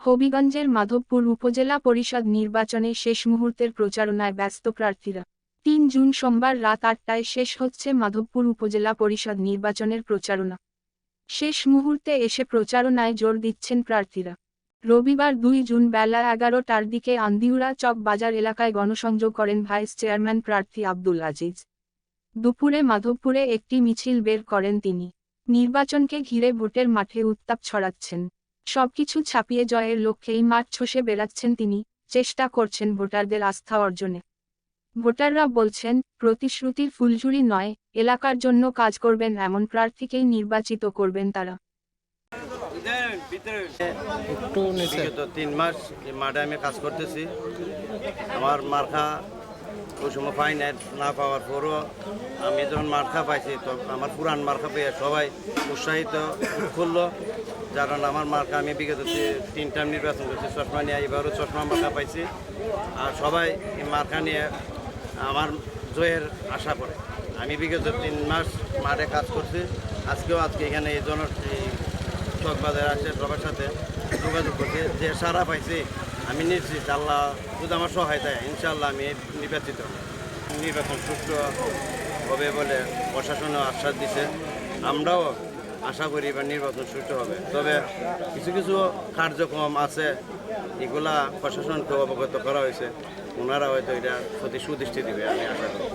হবিগঞ্জের মাধবপুর উপজেলা পরিষদ নির্বাচনে শেষ মুহূর্তের প্রচারণায় ব্যস্ত প্রার্থীরা। তিন জুন সোমবার রাত আটটায় শেষ হচ্ছে মাধবপুর উপজেলা পরিষদ নির্বাচনের প্রচারণা। শেষ মুহূর্তে এসে প্রচারণায় জোর দিচ্ছেন প্রার্থীরা। রবিবার দুই জুন বেলা এগারোটার দিকে আন্দিউরা চক বাজার এলাকায় গণসংযোগ করেন ভাইস চেয়ারম্যান প্রার্থী আব্দুল আজিজ। দুপুরে মাধবপুরে একটি মিছিল বের করেন তিনি। নির্বাচনকে ঘিরে ভোটের মাঠে উত্তাপ ছড়াচ্ছেন। সবকিছু ছাপিয়ে জয়ের লক্ষ্যেই মাঠ ছসে বেড়াচ্ছেন তিনি। চেষ্টা করছেন ভোটারদের আস্থা অর্জনে। ভোটাররা বলছেন প্রতিশ্রুতির ফুলঝুরি নয় এলাকার জন্য কাজ করবেন এমন প্রার্থীকেই নির্বাচিত করবেন তারা। বিগত তিন মাস এই মাঠে আমি কাজ করতেছি। আমার মার্কা ওই সময় পাই নাই না পাওয়ার পরও আমি যখন মার্কা পাইছি, তো আমার পুরান মার্কা পেয়ে সবাই উৎসাহিত করল যার আমার মার্কা আমি বিগত তিন টাইম নির্বাচন করছি, চশমা নিয়ে এবারও চশমা মার্কা পাইছি। আর সবাই এই মার্কা নিয়ে আমার জয়ের আশা করে। আমি বিগত তিন মাস মাঠে কাজ করছি। আজকেও আজকে এখানে এই জন চকবাজার আছে সবার সাথে যোগাযোগ করছে। যে সারা পাইছি আমি নিশ্চিত আল্লাহ যদি আমার সহায়তায় ইনশাআল্লাহ আমি নির্বাচিত নির্বাচন সুষ্ঠু হবে বলে প্রশাসনও আশ্বাস দিছে। আমরাও আশা করি এবার নির্বাচন সুস্থ হবে। তবে কিছু কিছু কার্যক্রম আছে, এগুলা প্রশাসনকে অবগত করা হয়েছে। ওনারা হয়তো এটা প্রতি সুদৃষ্টি দিবে, আমি আশা করি।